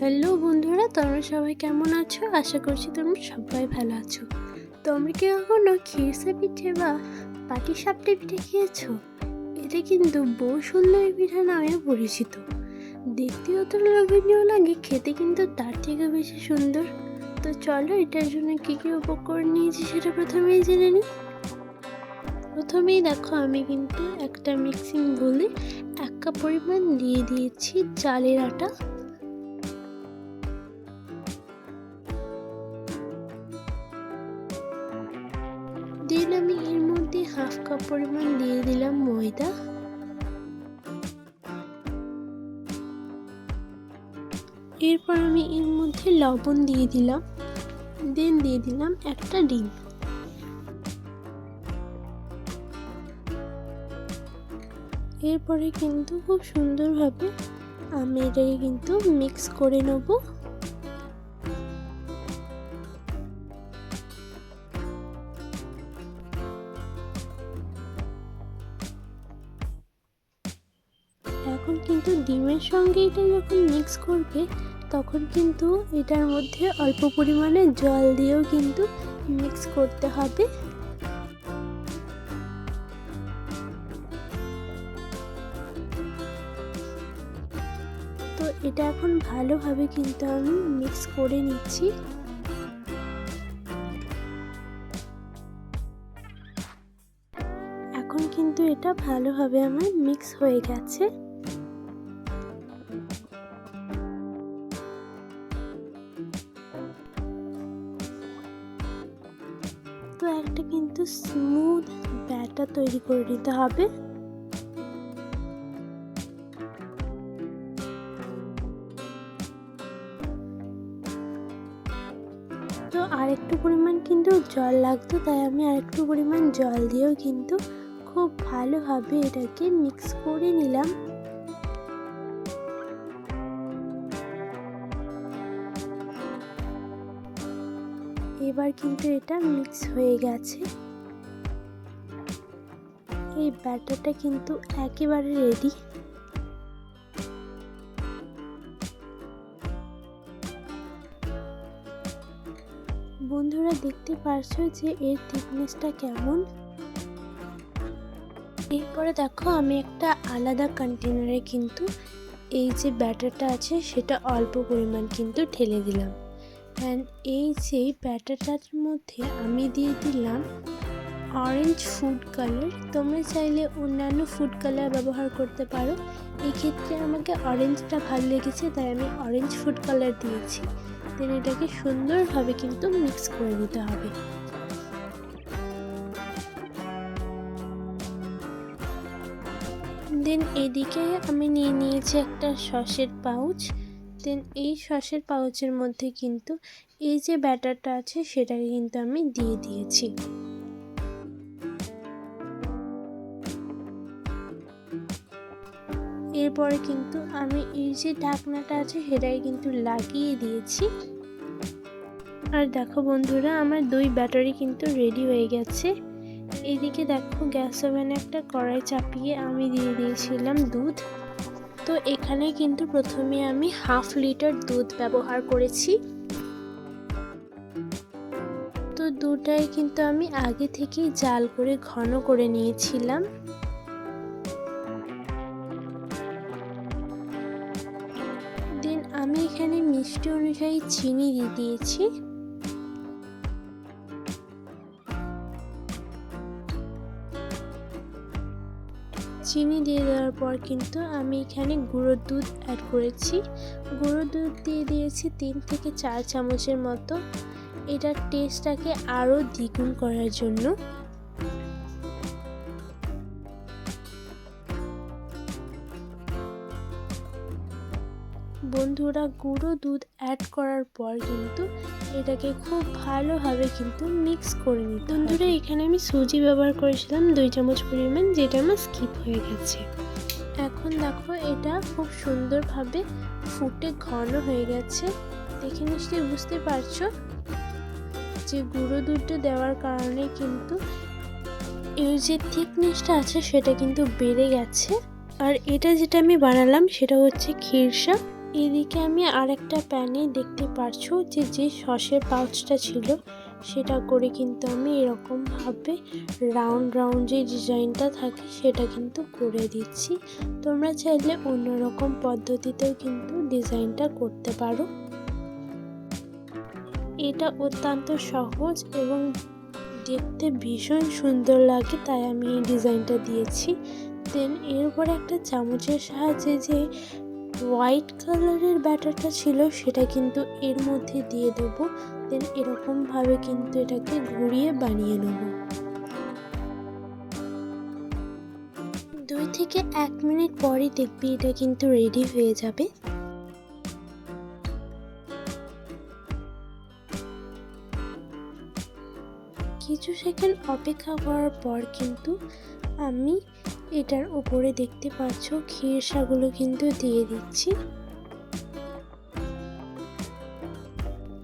Hello বন্ধুরা, তোমরা সবাই কেমন আছো? আশা করছি তোমরা সবাই ভালো আছো। তোমরা কি কখনো খিরসা পিঠে বা পাটি সাপটে পিঠে খেয়েছো? এটা কিন্তু বহু সুন্দরী পিঠা নামে পরিচিত। দেখতে অত লোভনীয় লাগে, খেতে কিন্তু তার থেকে বেশি সুন্দর। তো চলো, এটার জন্য কী কী উপকরণ নিয়েছি সেটা প্রথমেই জেনে নিই। প্রথমেই দেখো, আমি কিন্তু একটা মিক্সিং বলে এক কাপ পরিমাণ দিয়ে দিয়েছি চালের আটা। দিন আমি এর মধ্যে হাফ কাপ পরিমাণ দিয়ে দিলাম ময়দা। এরপর আমি এর মধ্যে লবণ দিয়ে দিলাম। দেন দিয়ে দিলাম একটা ডিম। এরপরে কিন্তু খুব সুন্দরভাবে আমি এটাকে কিন্তু মিক্স করে নেব। কিন্তু ডিমের সঙ্গে এটা যখন মিক্স করবে, তখন কিন্তু এটার মধ্যে অল্প পরিমাণে জল দিয়েও কিন্তু মিক্স করতে হবে। তো এটা এখন ভালোভাবে কিন্তু আমি মিক্স করে নিচ্ছি। এখন কিন্তু এটা ভালোভাবে আমার মিক্স হয়ে গেছে। তো একটা কিন্তু স্মুথ ব্যাটার তৈরি করে নিতে হবে। তো আরেকটু পরিমাণ কিন্তু জল লাগতো, তাই আমি আরেকটু পরিমাণ জল দিয়েও কিন্তু খুব ভালোভাবে এটাকে মিক্স করে নিলাম। এবার কিন্তু এটা মিক্স হয়ে গেছে। এই ব্যাটারটা কিন্তু একেবারে রেডি বন্ধুরা, দেখতে পারছ যে এর থিকনেসটা কেমন? এরপরে দেখো, আমি একটা আলাদা কন্টেনারে কিন্তু এই যে ব্যাটারটা আছে, সেটা অল্প পরিমাণ কিন্তু ঢেলে দিলাম। অ্যান্ড এই যে ব্যাটারটার মধ্যে আমি দিয়ে দিলাম অরেঞ্জ ফুড কালার তোমরা চাইলে অন্যান্য ফুড কালার ব্যবহার করতে পারো। এক্ষেত্রে আমাকে অরেঞ্জটা ভালো লেগেছে, তাই আমি অরেঞ্জ ফুড কালার দিয়েছি। দেন এটাকে সুন্দরভাবে কিন্তু মিক্স করে নিতে হবে। দেন এদিকে আমি নিয়ে নিয়েছি একটা সসের পাউচ দেন এই সসের পাউচের মধ্যে কিন্তু এই যে ব্যাটারটা আছে সেটাকে কিন্তু আমি দিয়ে দিয়েছি। এরপরে কিন্তু আমি এই যে ঢাকনাটা আছে সেটাকে কিন্তু লাগিয়ে দিয়েছি। আর দেখো বন্ধুরা, আমার দুই ব্যাটারি কিন্তু রেডি হয়ে গেছে। এদিকে দেখো গ্যাস ওভেনে একটা কড়াই চাপিয়ে আমি দিয়ে দিয়েছিলাম দুধ। তো এখানে কিন্তু প্রথমে আমি হাফ লিটার দুধ ব্যবহার করেছি। তো দুধটাই কিন্তু আমি আগে থেকেই জাল করে ঘন করে নিয়েছিলাম। দেন আমি এখানে মিষ্টি অনুযায়ী চিনি দিয়ে দিয়েছি। চিনি দিয়ে দেওয়ার পর কিন্তু আমি এখানে গুঁড়োর দুধ অ্যাড করেছি। গুঁড়ো দুধ দিয়ে দিয়েছি তিন থেকে চার চামচের মতো। এটার টেস্টটাকে আরও দ্বিগুণ করার জন্য। বন্ধুরা গুঁড়ো দুধ অ্যাড করার পর কিন্তু এটাকে খুব ভালোভাবে কিন্তু মিক্স করে নিতে বন্ধুরা, এখানে আমি সুজি ব্যবহার করেছিলাম দুই চামচ পরিমাণ, যেটা আমার স্কিপ হয়ে গেছে। এখন দেখো, এটা খুব সুন্দরভাবে ফুটে ঘন হয়ে গেছে। দেখে নিশ্চয়ই বুঝতে পারছ যে গুঁড়ো দুধটা দেওয়ার কারণে কিন্তু এর যে থিকনেসটা আছে, সেটা কিন্তু বেড়ে গেছে। আর এটা যেটা আমি বানালাম, সেটা হচ্ছে ক্ষীরসা এদিকে আমি আরেকটা প্যানে দেখতে পারছ যে যে সসের পাউচটা ছিল, সেটা করে কিন্তু আমি এরকমভাবে রাউন্ড রাউন্ড যে ডিজাইনটা থাকে, সেটা কিন্তু করে দিচ্ছি। তোমরা চাইলে অন্যরকম পদ্ধতিতেও কিন্তু ডিজাইনটা করতে পারো। এটা অত্যন্ত সহজ এবং দেখতে ভীষণ সুন্দর লাগে, তাই আমি এই ডিজাইনটা দিয়েছি। দেন এরপর একটা চামচের সাহায্যে যে হোয়াইট কালারের ব্যাটারটা ছিল, সেটা কিন্তু এর মধ্যে দিয়ে দেবো। দেন এরকমভাবে কিন্তু এটাকে ঘুরিয়ে বানিয়ে নেব। দুই থেকে এক মিনিট পরই দেখবি এটা কিন্তু রেডি হয়ে যাবে। কিছু সেকেন্ড অপেক্ষা করার পর কিন্তু আমি এটার উপরে দেখতে পাচ্ছ খিরসাগুলো কিন্তু দিয়ে দিচ্ছি।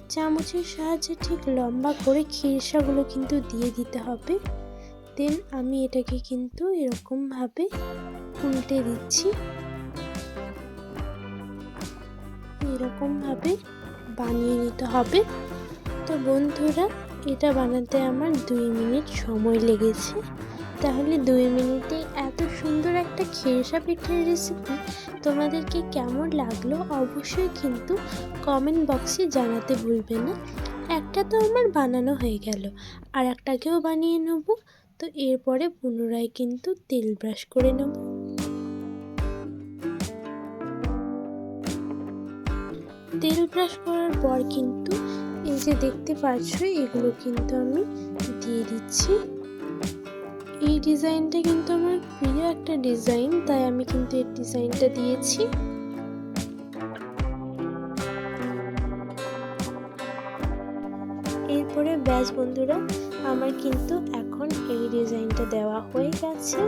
চামচের সাহায্যে ঠিক লম্বা করে খিরসাগুলো কিন্তু দিয়ে দিতে হবে। দেন আমি এটাকে কিন্তু এরকমভাবে উল্টে দিচ্ছি। এরকমভাবে বানিয়ে নিতে হবে। তো বন্ধুরা, এটা বানাতে আমার দুই মিনিট সময় লেগেছে। তাহলে দুই মিনিটে এত সুন্দর একটা খেরসা পিঠের রেসিপি তোমাদেরকে কেমন লাগল অবশ্যই কিন্তু কমেন্ট বক্সে জানাতে ভুলবে না। একটা তো আমার বানানো হয়ে গেল, আর একটাকেও বানিয়ে নেব। তো এরপরে পুনরায় কিন্তু তেল ব্রাশ করে নেব। তেল ব্রাশ করার পর কিন্তু এই যে দেখতে পাচ্ছ, এগুলো কিন্তু আমি দিয়ে দিচ্ছি। এই ডিজাইনটা কিন্তু আমার প্রিয় একটা ডিজাইন, তাই আমি কিন্তু এই ডিজাইনটা দিয়েছি। এরপরে ব্যাস বন্ধুরা, আমার কিন্তু এখন এই ডিজাইনটা দেওয়া হয়ে গেছে।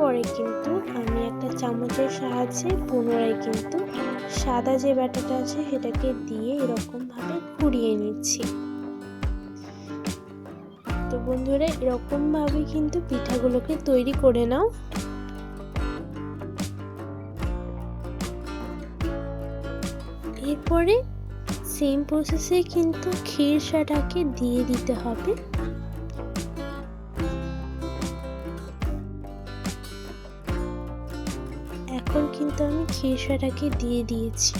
এরপরে কিন্তু আমি একটা চামচের সাহায্যে পুনরায় কিন্তু সাদা যে ব্যাটাটা আছে সেটাকে দিয়ে এরকমভাবে ঘুরিয়ে নিচ্ছি। তো বন্ধুরা, এরকমভাবে কিন্তু পিঠাগুলোকে তৈরি করে নাও। এরপরে সেম প্রসেসে কিন্তু ক্ষীর ক্ষীরসাটাকে দিয়ে দিতে হবে। খিরসাটাকে দিয়ে দিয়েছি।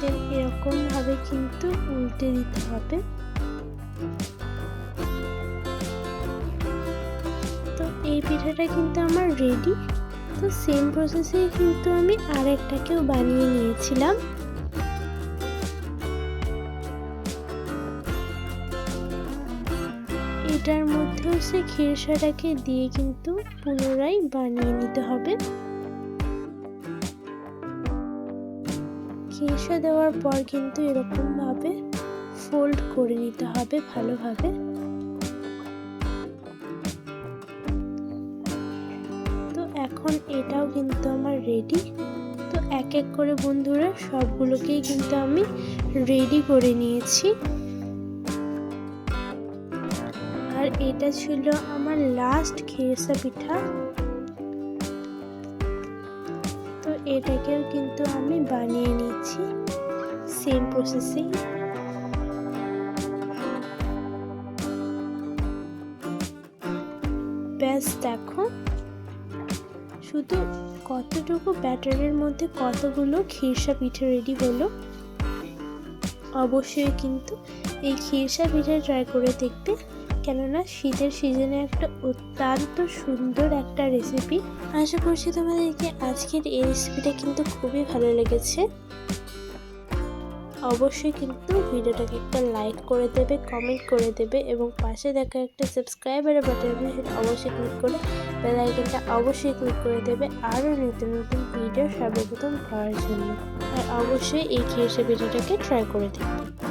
দেন এরকম ভাবে কিন্তু উল্টে দিতে হবে। তো এই পিঠাটা কিন্তু আমার রেডি তো সেম প্রসেসে কিন্তু আমি আরেকটাকেও বানিয়ে নিয়েছিলাম। এটার মধ্যেও সে খেরসাটাকে দিয়ে কিন্তু পুনরায় বানিয়ে নিতে হবে। খেরসা দেওয়ার পর কিন্তু এরকমভাবে ফোল্ড করে নিতে হবে ভালোভাবে। তো এখন এটাও কিন্তু আমার রেডি তো এক এক করে বন্ধুরা সবগুলোকেই কিন্তু আমি রেডি করে নিয়েছি। এটা ছিল আমার লাস্ট খেরসা পিঠা। তো এটাকেও কিন্তু আমি বানিয়ে নিচ্ছি সেম প্রসেসিং ব্যাস দেখো, শুধু কতটুকু ব্যাটারের মধ্যে কতগুলো খিরসা পিঠে রেডি হলো, অবশ্যই কিন্তু এই খিরসা পিঠে ট্রাই করে দেখবে। কেননা শীতের সিজনে একটা অত্যন্ত সুন্দর একটা রেসিপি আশা করছি তোমাদেরকে আজকের এই রেসিপিটা কিন্তু খুবই ভালো লেগেছে। অবশ্যই কিন্তু ভিডিওটাকে একটা লাইক করে দেবে কমেন্ট করে দেবে এবং পাশে দেখা একটা সাবস্ক্রাইবারের বাটন সেটা অবশ্যই ক্লিক করে বেল আইকনটা অবশ্যই ক্লিক করে দেবে আরও নতুন নতুন ভিডিও সর্বপ্রথম পাওয়ার জন্য। আর অবশ্যই এই খেয়ে ভিডিওটাকে ট্রাই করে দেখবে।